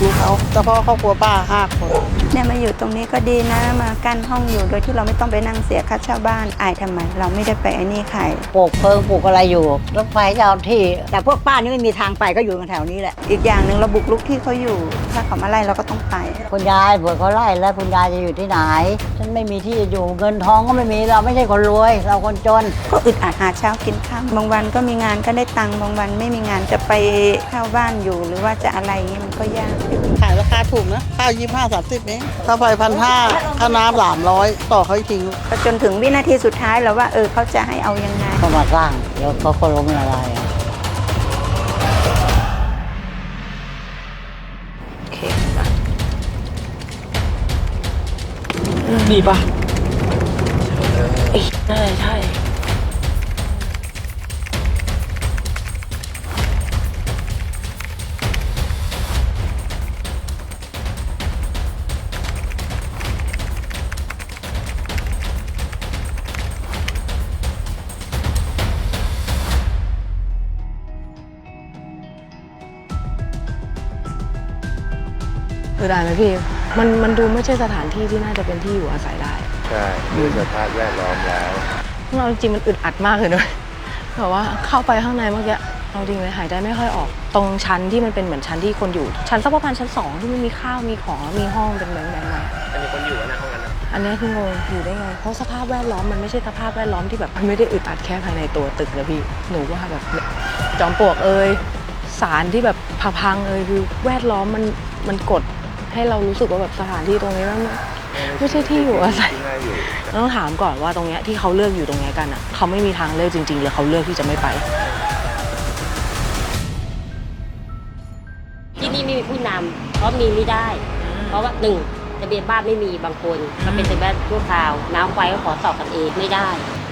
กรุกเขาเฉพาะครอบครัวป้าห้าคนเนี่ยมาอยู่ตรงนี้ก็ดีนะมากั้นห้องอยู่โดยที่เราไม่ต้องไปนั่งเสียค่าเช่าบ้านอายทำไม เราไม่ได้ไปไอ้นี่ใครปลูกเพิงปลูกอะไรอยู่รถไฟจะเอาที่ แต่พวกป้านี่ไม่มีทางไปก็อยู่แถวนี้แหละ อีกอย่างหนึ่งเราบุกลุกที่เขาอยู่ ถ้าเขามาไล่เราก็ต้องไป คุณยายเผื่อเขาไล่แล้วคุณยายจะอยู่ที่ไหน ฉันไม่มีที่จะอยู่เงินทองก็ไม่มีเราไม่ใช่คนรวย เราคนจน ก็อึดอัดหาเช้ากินข้าวบางวันก็มีงานก็ได้ตังค์บางวันไม่มีงานจะไปเช่าบ้านอยู่ หรือว่าจะอะไรเงี้ยมันก็ยากอยู่ขายราคาถูกนะ ข้าวยี่ห้าสามสิบเองค่าไฟพันห้าค่าน้ำสามร้อยต่อเขาอีกทีก็จนถึงวินาทีสุดท้ายแล้วว่าเออเขาจะให้เอายังไงเขามาสร้างแล้วเขาก็ล้มละลายอะโอเคไปนี่ปะเอ้ยใช่ใช่ เออได้ไหมพี่ มันมันดูไม่ใช่สถานที่ที่น่าจะเป็นที่อยู่อาศัยได้ ใช่ด้วยสภาพแวดล้อมแล้วข้างเราจริงๆมันอึดอัดมากเลยด้วยแบบว่าเข้าไปข้างในเมื่อกี้เอาจริงเลยหายใจไม่ค่อยออก ตรงชั้นที่มันเป็นเหมือนชั้นที่คนอยู่ ชั้นสักประมาณชั้นสองที่มันมีข้าวมีของแล้วมีห้องเป็นแบงค์แบงค์มาจะมีคนอยู่นะห้องนั้นอันนี้คืองงอยู่ได้ไงเพราะสภาพแวดล้อมมันไม่ใช่สภาพแวดล้อมที่แบบมันไม่ได้อึดอัดแค่ภายในตัวตึกนะพี่หนูว่าแบบเนี่ยจอมปลวกเอ่ยสารที่แบบพังๆเอ่ยคือแวดล้อมมันมันกด ให้เรารู้สึกว่าแบบสถานที่ตรงนี้มันไม่ใช่ที่อยู่อาศัยที่น่าอยู่ต้องถามก่อนว่าตรงเนี้ยที่เขาเลือกอยู่ตรงเนี้ยกันอะเขาไม่มีทางเลือกจริงๆหรือเขาเลือกที่จะไม่ไปที่นี่ไม่มีผู้นำเพราะมีไม่ได้ เพราะว่าหนึ่งทะเบียนบ้านไม่มีบางคนก็เป็นทะเบียนชั่วคราว น้ำไฟก็ขอสอบกันเองไม่ได้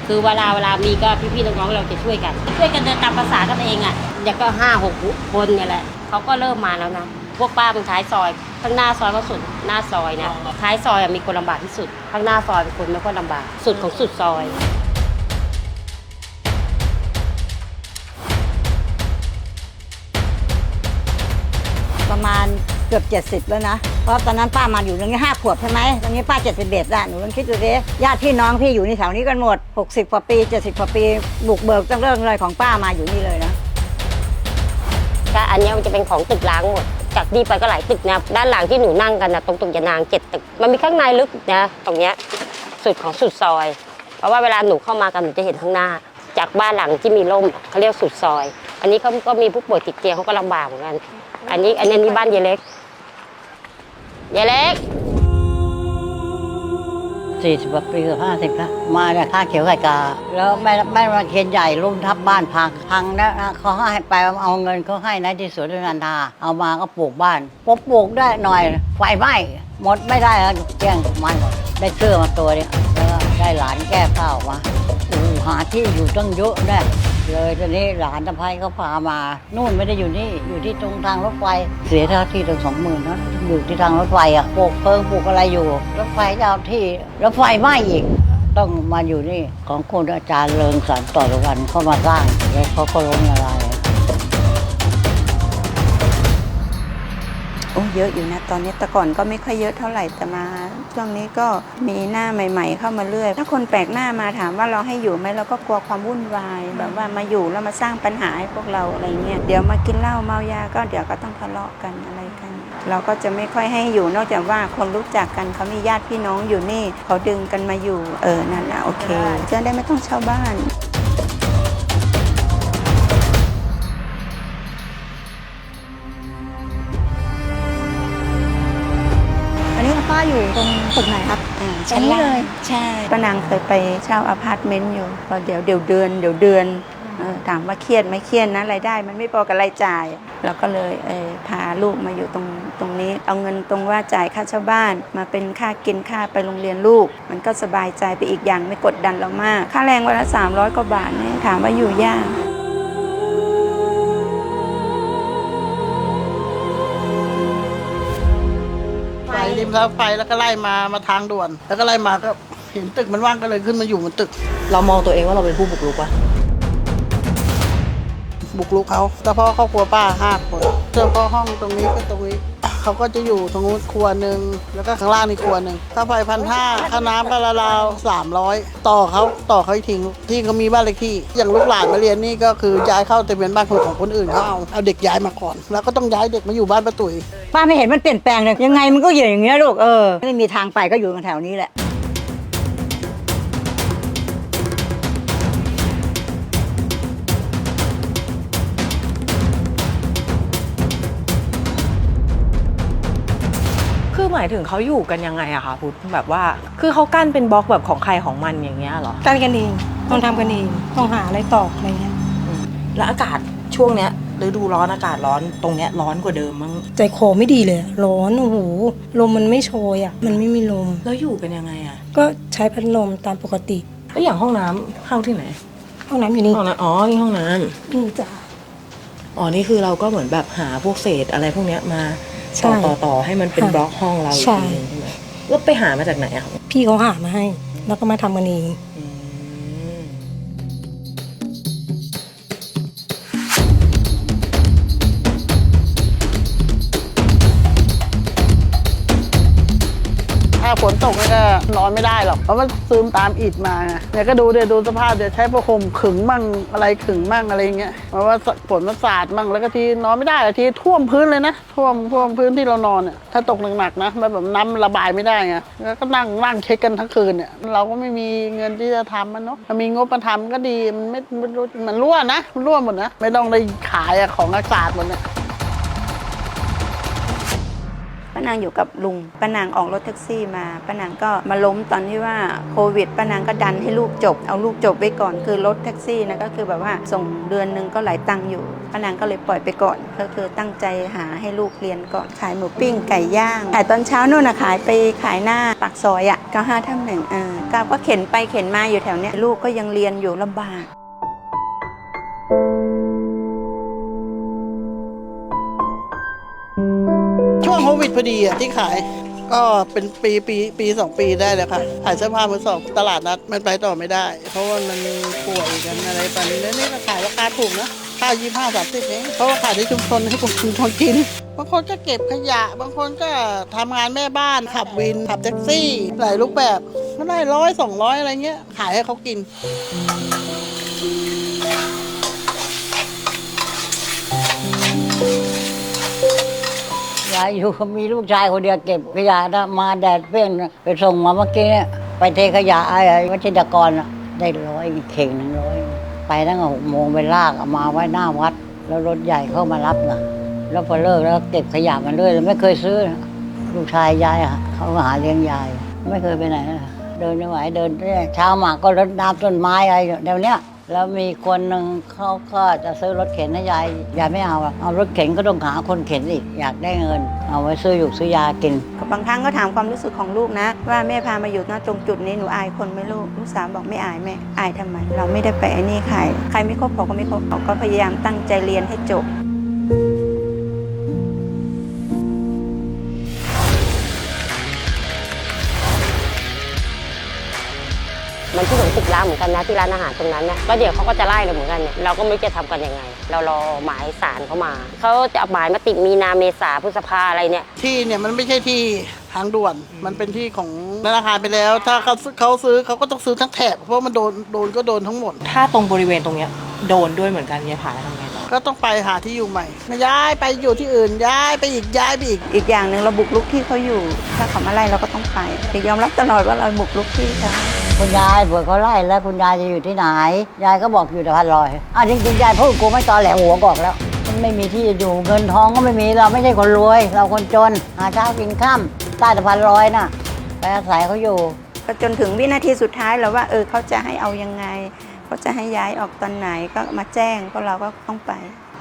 คือเวลาเวลามีก็พี่ๆน้องๆเราจะช่วยกัน ช่วยกันเดินตามภาษากันเองอะอย่างก็ห้าหกคนเนี่ยแหละเขาก็เริ่มมาแล้วนะ พวกป้าบางท้ายซอยข้างหน้าซอยก็สุดหน้าซอยนะท้ายซอยอะมีคนลำบากที่สุด ข้างหน้าซอยเป็นคนไม่ค่อยลำบากสุดของสุดซอยประมาณเกือบ 70 แล้วนะ เพราะตอนนั้นป้ามาอยู่ตรงนี้ห้าขวบใช่ไหมตรงนี้ป้า 71แล้วหนูลองคิดดูสิญาติพี่น้องพี่อยู่ในแถวนี้กันหมด 60 กว่าปี 70 กว่าปี บุกเบิกตั้งเรื่องเลยของป้ามาอยู่นี่เลยนะก็อันเนี้ยมันจะเป็นของตึกล้างหมด จากนี่ไปก็หลายตึกนะด้านหลังที่หนูนั่งกันนะตรงตึกยานางเจ็ดตึกมันมีข้างในลึกนะตรงเนี้ยสุดของสุดซอย เพราะว่าเวลาหนูเข้ามากันหนูจะเห็นข้างหน้า จากบ้านหลังที่มีร่มเขาเรียกสุดซอย อันนี้เขาก็มีผู้ป่วยติดเตียงเขาก็ลำบากเหมือนกัน อันนี้อันนี้นี่บ้านยายเล็กยายเล็ก สี่สิบปีเกือบ50แล้วมาจากท่าเขียวไก่กา แล้วแม่แม่มาเคียนใหญ่ลุ่มทับบ้านพังพังนะเขาให้ไปเอาเงินเขาให้นะที่สวนนันทาเอามาก็ปลูกบ้านพอปลูกได้หน่อยไฟไหม้หมดไม่ได้แล้วแจ้งมันหมดได้เสื้อมาตัวเนี้ยแล้วก็ได้หลานแก้ข้าวมาอ้โหาที่อยู่ตั้งเยอะแน่ เลยตอนนี้หลานตะไพเขาพามานู่นไม่ได้อยู่นี่อยู่ที่ตรงทางรถไฟเสียท่าที่ตั้งสองหมื่นนะอยู่ที่ทางรถไฟอะปลูกเพิงปลูกอะไรอยู่ รถไฟจะเอาที่รถไฟไหม้อีก ต้องมาอยู่นี่ของคุณอาจารย์เริงสารต่อตะวันเข้ามาสร้างแล้วเขาก็ล้มละลาย โอ้เยอะอยู่นะตอนนี้แต่ก่อนก็ไม่ค่อยเยอะเท่าไหร่แต่มาช่วงนี้ก็มีหน้าใหม่ ๆ เข้ามาเรื่อย ถ้าคนแปลกหน้ามาถามว่าเราให้อยู่ไหมเราก็กลัวความวุ่นวาย แบบว่ามาอยู่แล้วมาสร้างปัญหาให้พวกเราอะไรเงี้ยเดี๋ยวมากินเหล้าเมายาก็เดี๋ยวก็ต้องทะเลาะกันอะไรกัน เราก็จะไม่ค่อยให้อยู่นอกจากว่าคนรู้จักกันเขามีญาติพี่น้องอยู่นี่เขาดึงกันมาอยู่เออนั่นแหละโอเคจะได้ไม่ต้องเช่าบ้านอัน ตรงตึกไหนครับอ่าตรงนี้เลยใช่ป้านางเคยไปเช่าอพาร์ตเมนต์อยู่พอเดี๋ยวเดี๋ยวเดือนเดี๋ยวเดือนเออถามว่าเครียดไหมเครียดนะรายได้ มันไม่พอกับรายจ่าย เราก็เลยเออพาลูกมาอยู่ตรงตรงนี้ เอาเงินตรงว่าจ่ายค่าเช่าบ้าน มาเป็นค่ากินค่าไปโรงเรียนลูก มันก็สบายใจไปอีกอย่างไม่กดดันเรามาก ค่าแรงวันละ300กว่าบาทเนี่ยถามว่าอยู่ยาก มทางไฟแล้วก็ไล่มามาทางด่วน แล้วก็ไล่มาก็เห็นตึกมันว่างก็เลยขึ้นมาอยู่บนตึก เรามองตัวเองว่าเราเป็นผู้บุกรุกปะบุกรุกเขาเฉพาะครอบครัวป้าห้าคนเฉพาะห้องตรงนี้ก็ตรงนี้ เขาก็จะอยู่ตรงนู้นครัวหนึ่งแล้วก็ข้างล่างนี่ครัวหนึ่งถ้าไฟพันห้าค่าน้ำก็ราวๆสามร้อยต่อเขาต่อเขาอีกทีที่เขามีบ้านเลขที่ อย่างลูกหลานมาเรียนนี่ก็คือย้ายเข้าแต่เป็นบ้านของคนอื่นเขาเอาเอาเด็กย้ายมาก่อน แล้วก็ต้องย้ายเด็กมาอยู่บ้านป้าตุ๋ยป้าไม่เห็นมันเปลี่ยนแปลงเลยยังไงมันก็อยู่อย่างเงี้ยลูกเออไม่มีทางไปก็อยู่กันแถวนี้แหละ หมายถึงเขาอยู่กันยังไงอะคะพุทธแบบว่า คือเขากั้นเป็นบล็อกแบบของใครของมันอย่างเงี้ยเหรอกันกันเองต้องทำกันเองต้องหาอะไรตอกอะไรเงี้ยแล้วอากาศช่วงเนี้ยฤดูร้อนอากาศร้อนตรงเนี้ยร้อนกว่าเดิมมั้งใจคอไม่ดีเลยอะร้อนโอ้โหลมมันไม่โชยอะ มันไม่มีลม แล้วอยู่กันยังไงอะก็ใช้พัดลมตามปกติแล้วอย่างห้องน้ำเข้าที่ไหนห้องน้ำอยู่นี่ห้องน้ำอ๋อนี่ห้องน้ำ นี่จ้ะอ๋อ นี่คือเราก็เหมือนแบบหาพวกเศษอะไรพวกเนี้ยมา ใช่ต่อต่อต่อให้มันเป็นค่ะบล็อกห้องเราอีกใช่ ทีนึงใช่ไหมแล้วไปหามาจากไหนอะคะพี่เขาหามาให้ แล้วก็มาทำกันเองอืม ฝนตกนี่ก็นอนไม่ได้หรอก เพราะมันซึมตามอิฐมาไงเนี่ยก็ดูเดี๋ยวดูสภาพเดี๋ยวใช้ผ้าห่มขึงมั่งอะไรขึงมั่งอะไรเงี้ย เพราะว่าฝนมันสาดมั่งแล้วก็ทีนอนไม่ได้อทีท่วมพื้นเลยนะ ท่วมท่วมพื้นที่เรานอนเนี่ยถ้าตกหนักๆนะมันแบบน้ำระบายไม่ได้ไงแล้วก็นั่งนั่งเช็คกันทั้งคืนเนี่ยเราก็ไม่มีเงินที่จะทำมันเนาะถ้ามีงบมาทำก็ดีมันไม่มันรู้มันรั่วนะมันรั่วหมดนะไม่ต้องได้ขายอะของอากาศหมดเนี่ย ป้านางอยู่กับลุงป้านางออกรถแท็กซี่มาป้านางก็มาล้มตอนที่ว่าโควิดป้านางก็ดันให้ลูกจบ เอาลูกจบไว้ก่อนคือรถแท็กซี่นะก็คือแบบว่าส่งเดือนนึงก็หลายตังค์อยู่ป้านางก็เลยปล่อยไปก่อน ก็คือตั้งใจหาให้ลูกเรียนก่อนขายหมูปิ้งไก่ย่างขายตอนเช้านู่นนะขายไปขายหน้าปากซอยอะก็ห้าท่าหนึ่งเออก็ก็เข็นไปเข็นมาอยู่แถวเนี้ยลูกก็ยังเรียนอยู่ลำบาก พอดีอะที่ขาย ก็เป็นปีปีปีสองปีได้เลยค่ะขายเสื้อผ้ามือสองตลาดนัดมันไปต่อไม่ได้ เพราะว่ามันป่วยกันอะไรไปแล้วนี่ก็ขายราคาถูกนะค่ายี่ห้าสามสิบเองเพราะว่าขายในชุมชนให้คนชุมชนกิน บางคนก็เก็บขยะ บางคนก็ทำงานแม่บ้านขับวินขับแท็กซี่ หลายรูปแบบก็ได้ร้อยสองร้อยอะไรเงี้ย ขายให้เขากิน ยายอยู่มีลูกชายคนเดียวเก็บขยะนะมาแดดเปรี้ยงนะไปส่งมาเมื่อกี้เนี่ยไปเทขยะไอ้วัชิรกรน่ะได้ร้อยเข่งหนึ่งร้อยไปตั้งแต่หกโมงไปลากเอามาไว้หน้าวัด แล้วรถใหญ่เข้ามารับนะแล้วพอเลิกแล้วเก็บขยะมันด้วยไม่เคยซื้อนะลูกชายยายอะเขาหาเลี้ยงยาย ไม่เคยไปไหนนะเดินไม่ไหวเดินเนี่ยเช้ามาก็รดน้ำต้นไม้อะไรเดี๋ยวเนี้ย แล้วมีคนหนึ่งเขาก็จะซื้อรถเข็นให้ยายยายไม่เอาอะเอารถเข็นก็ต้องหาคนเข็นอีกอยากได้เงิน เอาไว้ซื้อหยุกซื้อยากิน บางครั้งก็ถามความรู้สึกของลูกนะ ว่าแม่พามาอยู่ณตรงจุดนี้หนูอายคนไหมลูกลูกสาวบอกไม่อายแม่อายทำไม เราไม่ได้ไปไอ้นี่ใคร ใครไม่คบเขาก็ไม่คบเขาก็พยายามตั้งใจเรียนให้จบ มันที่เหมือนตึกร้างเหมือนกันนะที่ร้านอาหารตรงนั้นเนี่ยก็เดี๋ยวเขาก็จะไล่เราเหมือนกันเนี่ยเราก็ไม่รู้จะทำกันยังไง เรารอหมายสารเขามาเขาจะเอาหมายมาติดมีนาเมษาพฤษภาอะไรเนี่ยที่เนี่ยมันไม่ใช่ที่ทางด่วนมันเป็นที่ของธนาคารไปแล้ว ถ้าเขาซื้อเขาซื้อเขาก็ต้องซื้อทั้งแถบเพราะมันโดนโดนก็โดนทั้งหมด ถ้าตรงบริเวณตรงเนี้ยโดนด้วยเหมือนกันยายผาทำไงต่อก็ต้องไปหาที่อยู่ใหม่ไม่ย้ายไปอยู่ที่อื่นย้ายไปอีกย้ายไปอีกอีกอย่างหนึ่งเราบุกลุกที่เขาอยู่ ถ้าเขามาไล่เราก็ต้องไปแต่ยอมรับตลอดว่าเราบุกลุกที่เขา คุณยายเผื่อเขาไล่แล้วคุณยายจะอยู่ที่ไหน ยายก็บอกอยู่แต่พันลอยอะจริงๆยายพูดกูไม่ตอแหลหัวกอกแล้ว มันไม่มีที่จะอยู่เงินทองก็ไม่มีเราไม่ใช่คนรวย เราคนจนหาเช้ากินข้ามใต้สะพานลอยน่ะไปอาศัยเขาอยู่ ก็จนถึงวินาทีสุดท้ายแล้วว่า เออเขาจะให้เอายังไงเขาจะให้ย้ายออกตอนไหนก็มาแจ้งพวกเราก็ต้องไป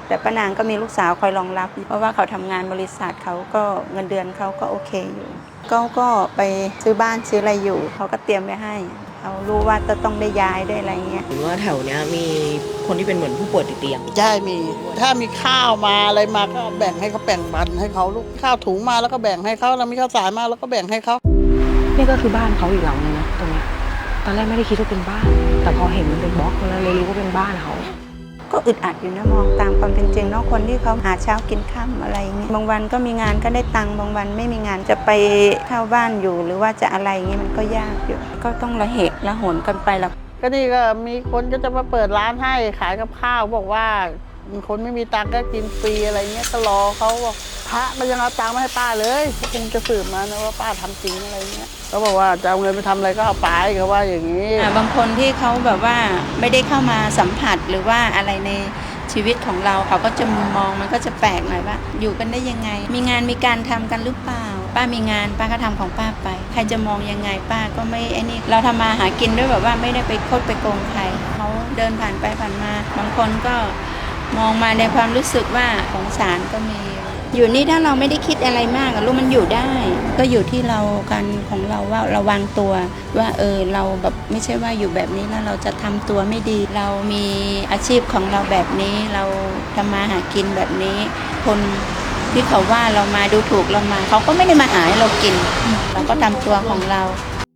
แต่ป้านางก็มีลูกสาวคอยรองรับ เพราะว่าเขาทำงานบริษัทเขาก็เงินเดือนเขาก็โอเคอยู่ ก็ก็ไปซื้อบ้านซื้ออะไรอยู่ เขาก็เตรียมไว้ให้เขารู้ว่าจะต้องได้ย้ายได้อะไรเงี้ย หรือว่าแถวเนี้ยมีคนที่เป็นเหมือนผู้ป่วยติดเตียง ใช่มี ถ้ามีข้าวมาอะไรมาก็แบ่งให้เขาแบ่งปันให้เขาลูกข้าวถุงมาแล้วก็แบ่งให้เขาแล้วมีข้าวสารมาแล้วก็แบ่งให้เขานี่ก็คือบ้านเขาอีกหลังนึงนะตรงเนี้ยตอนแรกไม่ได้คิดว่าเป็นบ้าน แต่พอเห็นมันเป็นบล็อกแล้วเลยรู้ว่าเป็นบ้านเขา ก็อึดอัดอยู่นะมองตามความเป็นจริงเนอกคนที่เขาหาเช้ากินค่ำอะไรอย่างนี้บางวันก็มีงานก็ได้ตังค์บางวันไม่มีงานจะไปเช่าบ้านอยู่ หรือว่าจะอะไรอย่างนี้มันก็ยากอยู่ ก็ต้องระเหตุระหนกันไปละก็นี่ก็มีคนก็จะมาเปิดร้านให้ขายกับข้าวบอกว่า คนไม่มีตังค์ก็กินฟรีอะไรเงี้ยก็รอเขาบอกพระมันยังเอาตังค์มาให้ป้าเลยเขาคงจะสืบมานะว่าป้าทำจริงอะไรเงี้ยเขาบอกว่าจะเอาเงินไปทำอะไรก็เอาไปเขาว่าอย่างนี้บางคนที่เขาแบบว่าไม่ได้เข้ามาสัมผัสหรือว่าอะไรในชีวิตของเราเขาก็จะมองมันก็จะแปลกหน่อยว่า อยู่กันได้ยังไง มีงานมีการทำกันหรือเปล่า ป้ามีงานป้าก็ทำของป้าไป ใครจะมองยังไงป้าก็ไม่ไอ้นี่เราทำมาหากินด้วยแบบว่าไม่ได้ไปคดไปโกงใครเขาเดินผ่านไปผ่านมา บางคนก็ มองมาในความรู้สึกว่าสงสารก็มี อยู่นี่ถ้าเราไม่ได้คิดอะไรมากลูกมันอยู่ได้ ก็อยู่ที่เรากันของเราว่าระวังตัว ว่าเออเราแบบไม่ใช่ว่าอยู่แบบนี้แล้วเราจะทำตัวไม่ดี เรามีอาชีพของเราแบบนี้เราทำมาหากินแบบนี้ คนที่เขาว่าเรามาดูถูกเรามา เขาก็ไม่ได้มาหาให้เรากิน เราก็ทำตัวของเรา